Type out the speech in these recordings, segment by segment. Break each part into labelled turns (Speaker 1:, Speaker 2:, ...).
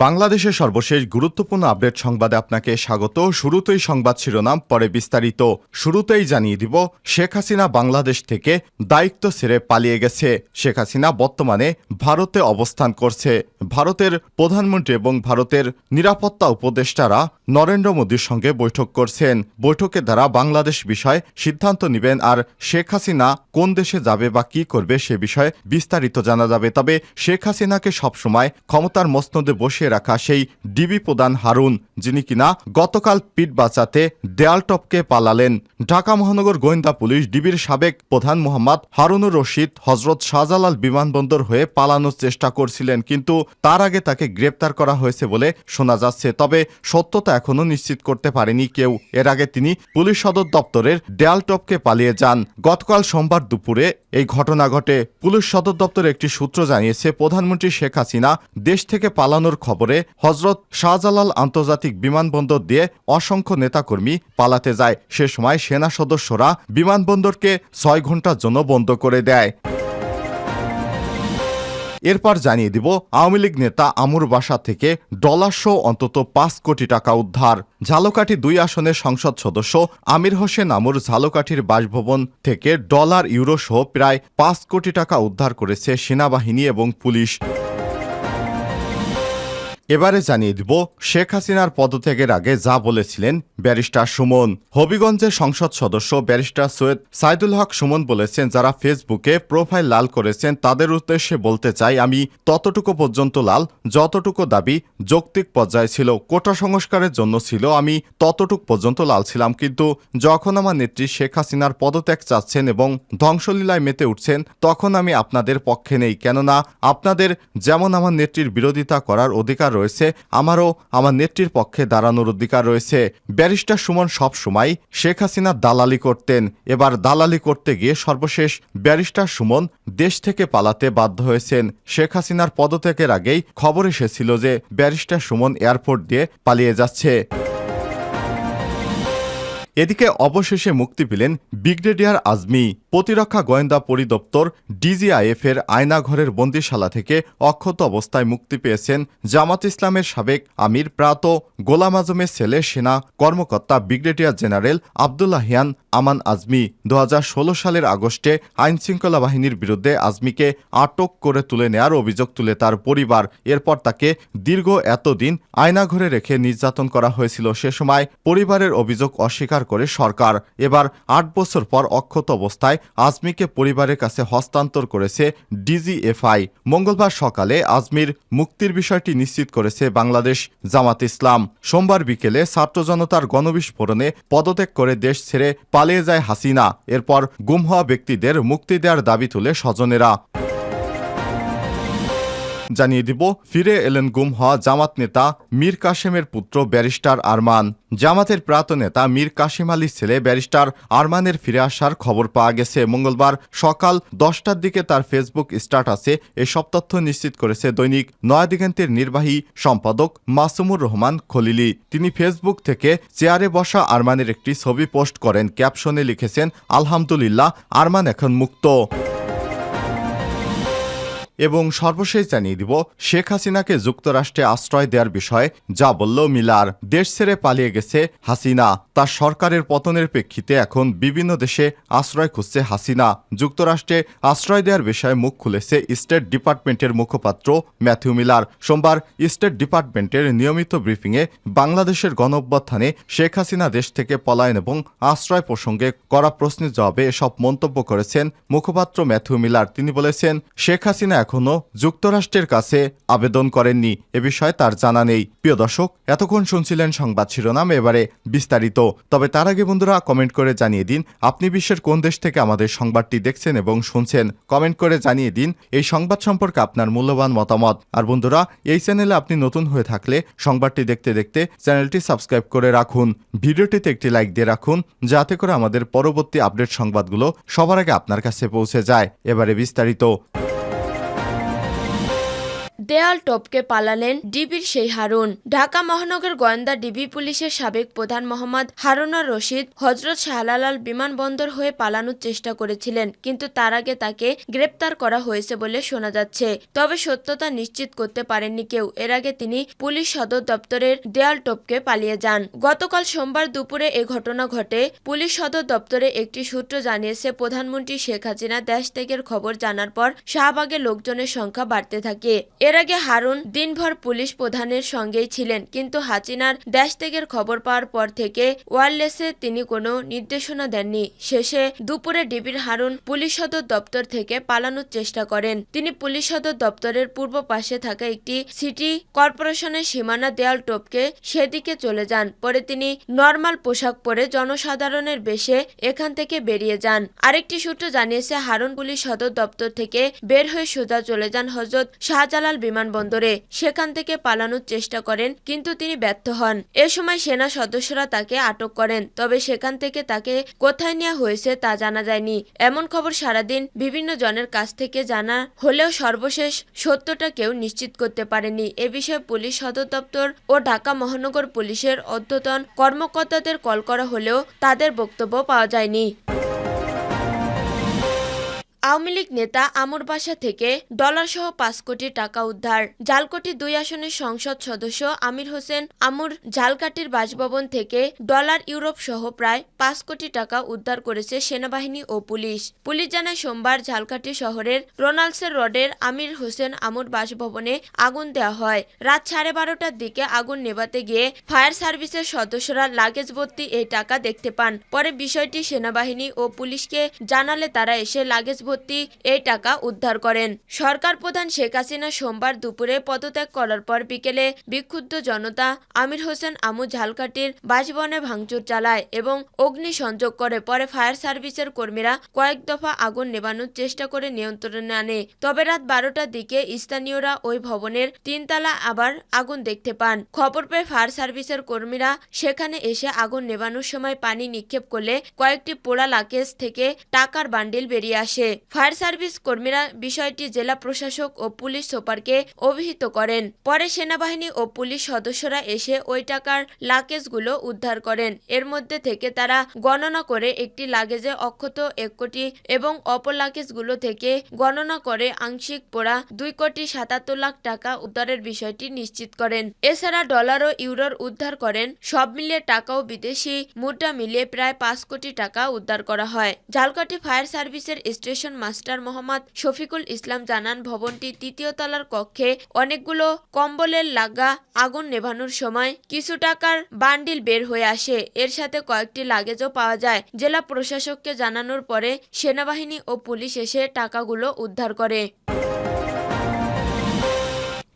Speaker 1: বাংলাদেশের সর্বশেষ গুরুত্বপূর্ণ আপডেট সংবাদে আপনাকে স্বাগত। শুরুতেই সংবাদ শিরোনাম, পরে বিস্তারিত। শুরুতেই জানিয়ে দিব, শেখ হাসিনা বাংলাদেশ থেকে দায়িত্ব ছেড়ে পালিয়ে গেছে। শেখ হাসিনা বর্তমানে ভারতে অবস্থান করছে। ভারতের প্রধানমন্ত্রী এবং ভারতের নিরাপত্তা উপদেষ্টারা নরেন্দ্র মোদীর সঙ্গে বৈঠক করছেন। বৈঠকের দ্বারা বাংলাদেশ বিষয়ে সিদ্ধান্ত নেবেন আর শেখ হাসিনা কোন দেশে যাবে বা কি করবে সে বিষয়ে বিস্তারিত জানা যাবে। তবে শেখ হাসিনাকে সবসময় ক্ষমতার মসনদে বসিয়ে রাখা সেই ডিবি প্রধান হারুন, যিনি কিনা গতকাল পিঠ বাঁচাতে দেয়াল টপকে পালালেন। ঢাকা মহানগর গোয়েন্দা পুলিশ ডিবির সাবেক প্রধান মোহাম্মদ হারুনুর রশিদ হজরত শাহজালাল বিমানবন্দর হয়ে পালানোর চেষ্টা করছিলেন, কিন্তু তার আগে তাকে গ্রেপ্তার করা হয়েছে বলে শোনা যাচ্ছে। তবে সত্যতা এখনও নিশ্চিত করতে পারেনি কেউ। এর আগে তিনি পুলিশ সদর দপ্তরের দেয়াল টপকে পালিয়ে যান। গতকাল সোমবার দুপুরে এই ঘটনা ঘটে। পুলিশ সদর দপ্তরের একটি সূত্র জানিয়েছে, প্রধানমন্ত্রী শেখ হাসিনা দেশ থেকে পালানোর খবরে হজরত শাহজালাল আন্তর্জাতিক বিমানবন্দর দিয়ে অসংখ্য নেতাকর্মী পালাতে যায়। সে সময় সেনা সদস্যরা বিমানবন্দরকে ছয় ঘণ্টার জন্য বন্ধ করে দেয়। এরপর জানিয়ে দিব, আওয়ামী লীগ নেতা আমুর বাসা থেকে ডলার সহ অন্তত পাঁচ কোটি টাকা উদ্ধার। ঝালকাঠি দুই আসনের সংসদ সদস্য আমির হোসেন আমুর ঝালকাঠির বাসভবন থেকে ডলার, ইউরো সহ প্রায় পাঁচ কোটি টাকা উদ্ধার করেছে সেনাবাহিনী এবং পুলিশ। এবারে জানিয়ে দিব, শেখ হাসিনার পদত্যাগের আগে যা বলেছিলেন ব্যারিস্টার সুমন। হবিগঞ্জের সংসদ সদস্য ব্যারিস্টার সৈয়দ সাইদুল হক সুমন বলেছেন, যারা ফেসবুকে প্রোফাইল লাল করেছেন, তাদের উদ্দেশ্যে বলতে চাই, আমি ততটুকু পর্যন্ত লাল, যতটুকু দাবি যৌক্তিক পর্যায়ে ছিল, কোটা সংস্কারের জন্য ছিল, আমি ততটুক পর্যন্ত লাল ছিলাম। কিন্তু যখন আমার নেত্রী শেখ হাসিনার পদত্যাগ চাচ্ছেন এবং ধ্বংসলীলায় মেতে উঠছেন, তখন আমি আপনাদের পক্ষে নেই। কেননা, আপনাদের যেমন আমার নেত্রীর বিরোধিতা করার অধিকার রয়েছে। আমারও আমার নেত্রীর পক্ষে দাঁড়ানোর অধিকার রয়েছে। ব্যারিস্টার সুমন সব সময় শেখ হাসিনা দালালি করতেন। এবার দালালি করতে গিয়ে সর্বশেষ ব্যারিস্টার সুমন দেশ থেকে পালাতে বাধ্য হয়েছেন। শেখ হাসিনার পদত্যাগের আগেই খবর এসেছিল যে ব্যারিস্টার সুমন এয়ারপোর্ট দিয়ে পালিয়ে যাচ্ছে। এদিকে অবশেষে মুক্তি পেলেন ব্রিগেডিয়ার আজমি। প্রতিরক্ষা গোয়েন্দা পরিদপ্তর ডিজিআইএফ এর আয়নাঘরের বন্দিশালা থেকে অক্ষত অবস্থায় মুক্তি পেয়েছেন জামাত ইসলামের সাবেক আমির প্রাত গোলাম আজমের ছেলে, সেনা কর্মকর্তা ব্রিগেডিয়ার জেনারেল আবদুল্লাহিয়ান আমান আজমি দু হাজার ষোলো সালের আগস্টে আইনশৃঙ্খলা বাহিনীর বিরুদ্ধে আজমিকে আটক করে তুলে নেয়ার অভিযোগ তুলে তার পরিবার। এরপর তাকে দীর্ঘ এতদিন আয়নাঘরে রেখে নির্যাতন করা হয়েছিল। সে সময় পরিবারের অভিযোগ অস্বীকার করে সরকার। এবার আট বছর পর অক্ষত অবস্থায় আজমিকে পরিবারের কাছে হস্তান্তর করেছে ডিজিএফআই। মঙ্গলবার সকালে আজমির মুক্তির বিষয়টি নিশ্চিত করেছে বাংলাদেশ জামাত ইসলাম। সোমবার বিকেলে ছাত্র জনতার গণবিস্ফোরণে পদত্যাগ করে দেশ ছেড়ে পালিয়ে যায় হাসিনা। এরপর গুম হওয়া ব্যক্তিদের মুক্তি দেওয়ার দাবি তুলে স্বজনেরা। জানিয়ে দিব, ফিরে এলেন গুম হওয়া জামাত নেতা মীর কাশেমের পুত্র ব্যারিস্টার আরমান। জামাতের প্রাত নেতা মীর কাশিম আলীর ছেলে ব্যারিস্টার আরমানের ফিরে আসার খবর পাওয়া গেছে। মঙ্গলবার সকাল দশটার দিকে তার ফেসবুক স্ট্যাটাসে এসব তথ্য নিশ্চিত করেছে দৈনিক নয়াদিগন্তের নির্বাহী সম্পাদক মাসুমুর রহমান খলিলি। তিনি ফেসবুক থেকে চেয়ারে বসা আরমানের একটি ছবি পোস্ট করেন। ক্যাপশনে লিখেছেন, আলহামদুলিল্লাহ, আরমান এখন মুক্ত। এবং সর্বশেষ জানিয়ে দিব, শেখ হাসিনাকে যুক্তরাষ্ট্রে আশ্রয় দেওয়ার বিষয়ে যা বলল মিলার। দেশ ছেড়ে পালিয়ে গেছে হাসিনা। তার সরকারের পতনের প্রেক্ষিতে এখন বিভিন্ন দেশে আশ্রয় খুঁজছে হাসিনা। যুক্তরাষ্ট্রে আশ্রয় দেওয়ার বিষয়ে মুখ খুলেছে স্টেট ডিপার্টমেন্টের মুখপাত্র ম্যাথিউ মিলার। সোমবার স্টেট ডিপার্টমেন্টের নিয়মিত ব্রিফিংয়ে বাংলাদেশের গণঅভ্যুত্থানে শেখ হাসিনা দেশ থেকে পলায়ন এবং আশ্রয় প্রসঙ্গে করা প্রশ্নের জবাবে এসব মন্তব্য করেছেন মুখপাত্র ম্যাথিউ মিলার। তিনি বলেছেন, শেখ হাসিনা এখনও যুক্তরাষ্ট্রের কাছে আবেদন করেননি। এ বিষয়ে তার জানা নেই। প্রিয় দর্শক, এতক্ষণ শুনছিলেন সংবাদ শিরোনাম, এবারে বিস্তারিত। তবে তার আগে বন্ধুরা, কমেন্ট করে জানিয়ে দিন, আপনি বিশ্বের কোন দেশ থেকে আমাদের সংবাদটি দেখছেন এবং শুনছেন? কমেন্ট করে জানিয়ে দিন, এই সংবাদ সম্পর্কে আপনার মূল্যবান মতামত। আর বন্ধুরা, এই চ্যানেলে আপনি নতুন হয়ে থাকলে সংবাদটি দেখতে দেখতে চ্যানেলটি সাবস্ক্রাইব করে রাখুন। ভিডিওটিতে একটি লাইক দিয়ে রাখুন, যাতে করে আমাদের পরবর্তী আপডেট সংবাদগুলো সবার আগে আপনার কাছে পৌঁছে যায়। এবারে বিস্তারিত।
Speaker 2: দেয়াল টপকে পালালেন ডিবির সেই হারুন। ঢাকা মহানগর গোয়েন্দা ডিবি পুলিশের সাবেক প্রধান মোহাম্মদ হারুনার রশিদ হজরত শাহলালাল বিমানবন্দর হয়ে পালানোর চেষ্টা করেছিলেন, কিন্তু তার আগে তাকে গ্রেপ্তার করা হয়েছে বলে শোনা যাচ্ছে। তবে সত্যতা নিশ্চিত করতে পারেননি কেউ। এর আগে তিনি পুলিশ সদর দপ্তরের দেয়াল টপকে পালিয়ে যান। গতকাল সোমবার দুপুরে এ ঘটনা ঘটে পুলিশ সদর দপ্তরে একটি সূত্র জানিয়েছে, প্রধানমন্ত্রী শেখ হাসিনা দেশ ত্যাগের খবর জানার পর শাহবাগে লোকজনের সংখ্যা বাড়তে থাকে। এর আগে হারুন দিনভর পুলিশ প্রধানের সঙ্গেই ছিলেন, কিন্তু হাসিনার দেশ ত্যাগের খবর পাওয়ার পর থেকে ওয়ারলেসে তিনি কোনো নির্দেশনা দেননি। শেষে দুপুরে ডিবির হারুন পুলিশ সদর দপ্তর থেকে পালানোর চেষ্টা করেন। তিনি পুলিশ সদর দপ্তরের পূর্ব পাশে থাকা একটি সিটি কর্পোরেশনের সীমানা দেয়াল টপকে সেদিকে চলে যান। পরে তিনি নর্মাল পোশাক পরে জনসাধারণের বেশে এখান থেকে বেরিয়ে যান। আরেকটি সূত্র জানিয়েছে, হারুন পুলিশ সদর দপ্তর থেকে বের হয়ে সোজা চলে যান হজরত শাহজালাল বিমানবন্দরে সেখান থেকে পালানোর চেষ্টা করেন, কিন্তু তিনি ব্যর্থ হন। এ সময় সেনা সদস্যরা তাকে আটক করেন, তবে সেখান থেকে তাকে কোথায় নেওয়া হয়েছে তা জানা যায়নি। এমন খবর সারাদিন বিভিন্ন জনের কাছ থেকে জানা হলেও সর্বশেষ সত্যটা কেউ নিশ্চিত করতে পারেনি। এ বিষয়ে পুলিশ সদর দপ্তর ও ঢাকা মহানগর পুলিশের অধ্যতন কর্মকর্তাদের কল করা হলেও তাদের বক্তব্য পাওয়া যায়নি। আওয়ামী লীগ নেতা আমর বাসা থেকে ডলারসহ পাঁচ কোটি টাকা উদ্ধার। জালকোটি দুই আসনের সংসদ সদস্য আমির হোসেন আমুর ঝালকাটির বাসভবন থেকে ডলার ইউরোপ সহ প্রায় পাঁচ কোটি টাকা উদ্ধার করেছে সেনাবাহিনী ও পুলিশ। পুলিশ জানায়, সোমবার ঝালকাঠি শহরের রোনাল্ডসের রোডের আমির হোসেন আমুর বাসভবনে আগুন দেওয়া হয়। রাত সাড়ে বারোটার দিকে আগুন নেভাতে গিয়ে ফায়ার সার্ভিসের সদস্যরা লাগেজ ভর্তি এই টাকা দেখতে পান। পরে বিষয়টি সেনাবাহিনী ও পুলিশকে জানালে তারা এসে লাগেজ ভর্তি এই টাকা উদ্ধার করেন। সরকার প্রধান শেখ হাসিনা সোমবার দুপুরে পদত্যাগ করার পর বিকেলে বিক্ষুব্ধ জনতা আমির হোসেন আমু ঝালকাটির বাসভবনে ভাঙচুর চালায় এবং অগ্নি সংযোগ করে পরে ফায়ার সার্ভিসের কর্মীরা কয়েক দফা আগুন নেবানোর চেষ্টা করে নিয়ন্ত্রণে আনে। তবে রাত বারোটার দিকে স্থানীয়রা ওই ভবনের তিনতলা আবার আগুন দেখতে পান। খবর পেয়ে ফায়ার সার্ভিসের কর্মীরা সেখানে এসে আগুন নেবানোর সময় পানি নিক্ষেপ করলে কয়েকটি পোড়া লাকেজ থেকে টাকার বান্ডিল বেরিয়ে আসে। ফায়ার সার্ভিস কর্মীরা বিষয়টি জেলা প্রশাসক ও পুলিশ সুপারকে অভিহিত করেন। পরে সেনাবাহিনী ও পুলিশ সদস্যরা এসে ওই টাকার লাকেজগুলো উদ্ধার করেন। এর মধ্যে থেকে তারা গণনা করে একটি লাগেজে অক্ষত এক কোটি এবং অপর লাগেজগুলো থেকে গণনা করে আংশিক পোড়া দুই কোটি সাতাত্তর লাখ টাকা উদ্ধারের বিষয়টি নিশ্চিত করেন। এছাড়া ডলার ও ইউরোর উদ্ধার করেন। সব মিলিয়ে টাকা ও বিদেশি মুদ্রা মিলিয়ে প্রায় পাঁচ কোটি টাকা উদ্ধার করা হয়। ঝালকাঠি ফায়ার সার্ভিসের স্টেশন মাস্টার মোহাম্মদ শফিকুল ইসলাম জানান, ভবনটি তৃতীয় তলার কক্ষে অনেকগুলো কম্বলের লাগা আগুন নেভানোর সময় কিছু টাকার বান্ডিল বের হয়ে আসে। এর সাথে কয়েকটি লাগেজও পাওয়া যায়। জেলা প্রশাসককে জানানোর পরে সেনাবাহিনী ও পুলিশ এসে টাকাগুলো উদ্ধার করে।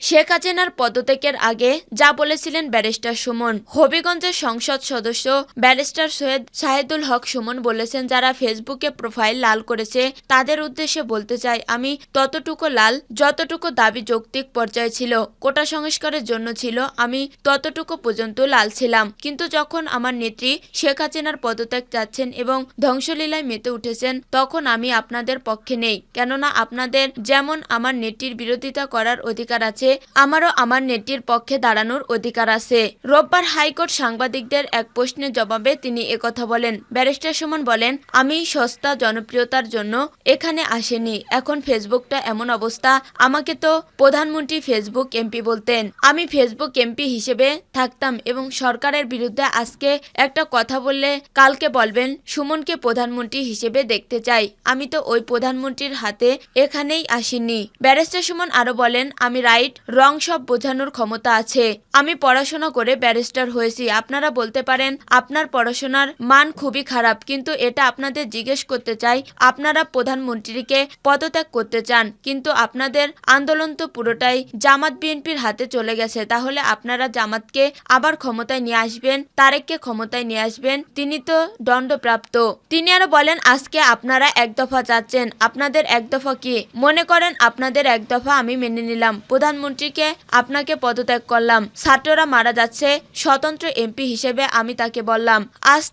Speaker 2: শেখ হাসিনার পদত্যাগের আগে যা বলেছিলেন ব্যারিস্টার সুমন। হবিগঞ্জের সংসদ সদস্য ব্যারিস্টার সৈয়দ শাহিদুল হক সুমন বলেছেন, যারা ফেসবুকে প্রোফাইল লাল করেছে, তাদের উদ্দেশ্যে বলতে চাই, আমি ততটুকু লাল, যতটুকু দাবি যৌক্তিক পর্যায়ে ছিল, কোটা সংস্কারের জন্য ছিল, আমি ততটুকু পর্যন্ত লাল ছিলাম। কিন্তু যখন আমার নেত্রী শেখ হাসিনার পদত্যাগ চাচ্ছেন এবং ধ্বংসলীলায় মেতে উঠেছেন, তখন আমি আপনাদের পক্ষে নেই। কেননা আপনাদের যেমন আমার নেত্রীর বিরোধিতা করার অধিকার আছে আমারও আমার নেত্রীর পক্ষে দাঁড়ানোর অধিকার আছে। রোববার হাইকোর্ট সাংবাদিকদের এক প্রশ্নের জবাবে তিনি একথা বলেন। ব্যারিস্টার সুমন বলেন, আমি সস্তা জনপ্রিয়তার জন্য এখানে আসেনি। এখন ফেসবুকটা এমন অবস্থা। আমাকে তো প্রধানমন্ত্রী ফেসবুক এমপি বলতেন। আমি ফেসবুক এমপি হিসেবে থাকতাম এবং সরকারের বিরুদ্ধে আজকে একটা কথা বললে কালকে বলবেন, সুমনকে প্রধানমন্ত্রী হিসেবে দেখতে চাই। আমি তো ওই প্রধানমন্ত্রীর হাতে এখানেই আসিনি। ব্যারিস্টার সুমন আরও বলেন, আমি রাইট রং সব বোঝানোর ক্ষমতা আছে। আমি পড়াশোনা করে ব্যারিস্টার হয়েছি। আপনারা বলতে পারেন, আপনার পড়াশোনার মান খুবই খারাপ, কিন্তু এটা আপনাদের জিজ্ঞেস করতে চাই। আপনারা প্রধানমন্ত্রীকে পদত্যাগ করতে চান, কিন্তু আপনাদের আন্দোলন তো পুরোটাই জামাত বিএনপির হাতে চলে গেছে। তাহলে আপনারা জামাতকে আবার ক্ষমতায় নিয়ে আসবেন, তারেককে ক্ষমতায় নিয়ে আসবেন, তিনি তো দণ্ডপ্রাপ্ত। তিনি আরও বলেন, আজকে আপনারা এক দফা চাচ্ছেন আপনাদের এক দফা কি? মনে করেন, আপনাদের এক দফা আমি মেনে নিলাম। প্রধানমন্ত্রী প্রধানমন্ত্রীকে আপনাকে পদত্যাগ করলাম। ছাত্ররা মারা যাচ্ছে, স্বতন্ত্র এমপি হিসেবে আমি তাকে বললাম।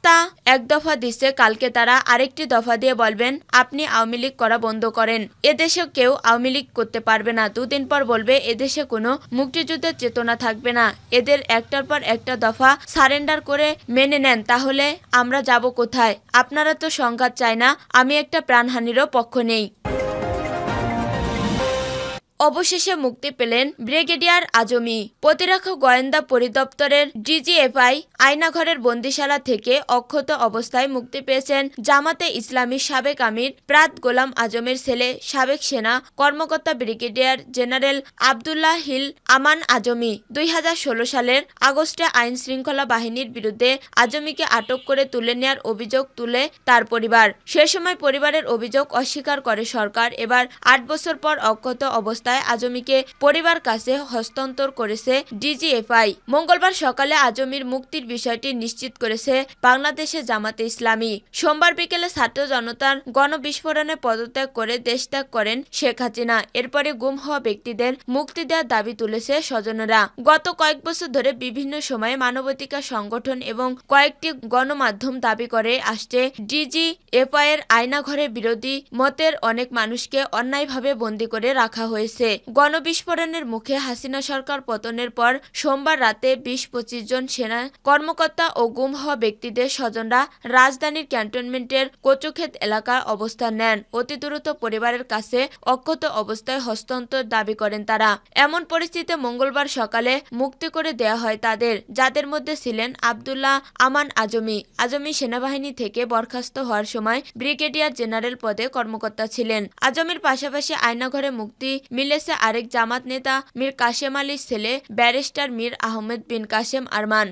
Speaker 2: তা এক দফা দিচ্ছে, কালকে তারা আরেকটি দফা দিয়ে বলবেন, আপনি আওয়ামী লীগ করা বন্ধ করেন। এদেশে কেউ আওয়ামী লীগ করতে পারবে না। দুদিন পর বলবে, এদেশে কোনো মুক্তিযুদ্ধের চেতনা থাকবে না। এদের একটার পর একটা দফা সারেন্ডার করে মেনে নেন, তাহলে আমরা যাব কোথায়? আপনারা তো সংঘাত চায় না, আমি একটা প্রাণহানিরও পক্ষ নেই। অবশেষে মুক্তি পেলেন ব্রিগেডিয়ার আজমি। প্রতিরক্ষা গোয়েন্দা পরিদপ্তরের ডিজিএফআই আয়নাঘরের বন্দিশালা থেকে অক্ষত অবস্থায় মুক্তি পেয়েছেন জামাতে ইসলামী সাবেক আমির প্রাত গোলাম আজমের ছেলে, সাবেক সেনা কর্মকর্তা brigadier general Abdullahil Aman Azmi. দুই হাজার ষোলো সালের আগস্টে আইন শৃঙ্খলা বাহিনীর বিরুদ্ধে আজমিকে আটক করে তুলে নেয়ার অভিযোগ তুলে তার পরিবার। সে সময় পরিবারের অভিযোগ অস্বীকার করে সরকার। এবার আট বছর পর অক্ষত অবস্থায় আজমিকে পরিবার কাছে হস্তান্তর করেছে ডিজিএফআই। মঙ্গলবার সকালে আজমির মুক্তির বিষয়টি নিশ্চিত করেছে বাংলাদেশে জামাতে ইসলামী। সোমবার বিকেলে ছাত্র জনতার গণবিস্ফোরণে পদত্যাগ করে দেশত্যাগ করেন শেখ হাসিনা। এরপরে গুম হওয়া ব্যক্তিদের মুক্তি দেওয়ার দাবি তুলেছে স্বজনেরা। গত কয়েক বছর ধরে বিভিন্ন সময়ে মানবাধিকার সংগঠন এবং কয়েকটি গণমাধ্যম দাবি করে আসছে ডিজি এফআই এর আয়নাঘরে বিরোধী মতের অনেক মানুষকে অন্যায়ভাবে বন্দী করে রাখা হয়েছে। গণবিস্ফোরণের মুখে হাসিনা সরকার পতনের পর সোমবার রাতে বিশ পঁচিশ জন সেনা কর্মকর্তা ও গুম হওয়া ব্যক্তিদের স্বজনরা রাজধানীর ক্যান্টনমেন্টের কচুক্ষেত এলাকায় অবস্থান নেন। অতি দ্রুত পরিবারের কাছে অক্ষত অবস্থায় হস্তান্তর দাবি করেন তারা। এমন পরিস্থিতিতে মঙ্গলবার সকালে মুক্তি করে দেয়া হয় তাদের, যাদের মধ্যে ছিলেন আবদুল্লাহ আমান আজমি। আজমি সেনাবাহিনী থেকে বরখাস্ত হওয়ার সময় ব্রিগেডিয়ার জেনারেল পদে কর্মকর্তা ছিলেন। আজমির পাশাপাশি আয়নাঘরে মুক্তি মিলেছে আরেক জামাত নেতা মীর কাশেম আলীর ছেলে ব্যারিস্টার মীর আহমেদ বিন কাশেম আরমান।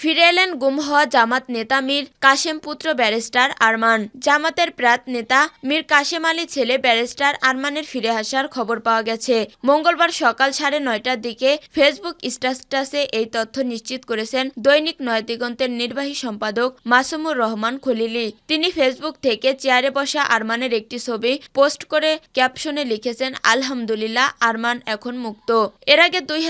Speaker 2: ফিরে এলেন গুম হওয়া জামাত নেতা মীর কাশেম পুত্র ব্যারিস্টার আরমান। জামাতের প্রাত নেতা মীর কাশেম আলী ছেলে ব্যারিস্টার আরমানের ফিরে আসার খবর পাওয়া গেছে। মঙ্গলবার সকাল সাড়ে নয়টার দিকে ফেসবুক স্ট্যাটাসে এই তথ্য নিশ্চিত করেছেন দৈনিক নয় দিগন্তের নির্বাহী সম্পাদক মাসুমুর রহমান খলিলি। তিনি ফেসবুক থেকে চেয়ারে বসা আরমানের একটি ছবি পোস্ট করে ক্যাপশনে লিখেছেন, আলহামদুলিল্লাহ, আরমান এখন মুক্ত। এর আগে দুই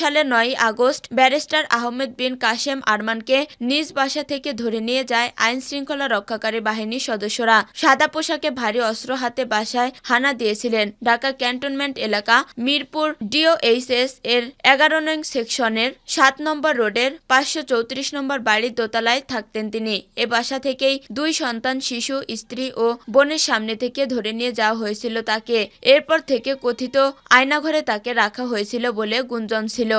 Speaker 2: সালের নয় আগস্ট ব্যারিস্টার আহমেদ বিন কাশেম আরমানকে নিজ বাসা থেকে ধরে নিয়ে যায় আইন শৃঙ্খলা রক্ষাকারী বাহিনীর সদস্যরা। সাদা পোশাকে ভারী অস্ত্র হাতে বাসায় হানা দিয়েছিলেন ঢাকা ক্যান্টনমেন্ট এলাকা মিরপুর ডিওএইচএস এর এগারো নং সেকশনের সাত নম্বর রোডের পাঁচশো চৌত্রিশ নম্বর বাড়ির দোতলায় থাকতেন তিনি। এ বাসা থেকেই দুই সন্তান, শিশু, স্ত্রী ও বোনের সামনে থেকে ধরে নিয়ে যাওয়া হয়েছিল তাকে। এরপর থেকে কথিত আয়নাঘরে তাকে রাখা হয়েছিল বলে গুঞ্জন ছিল।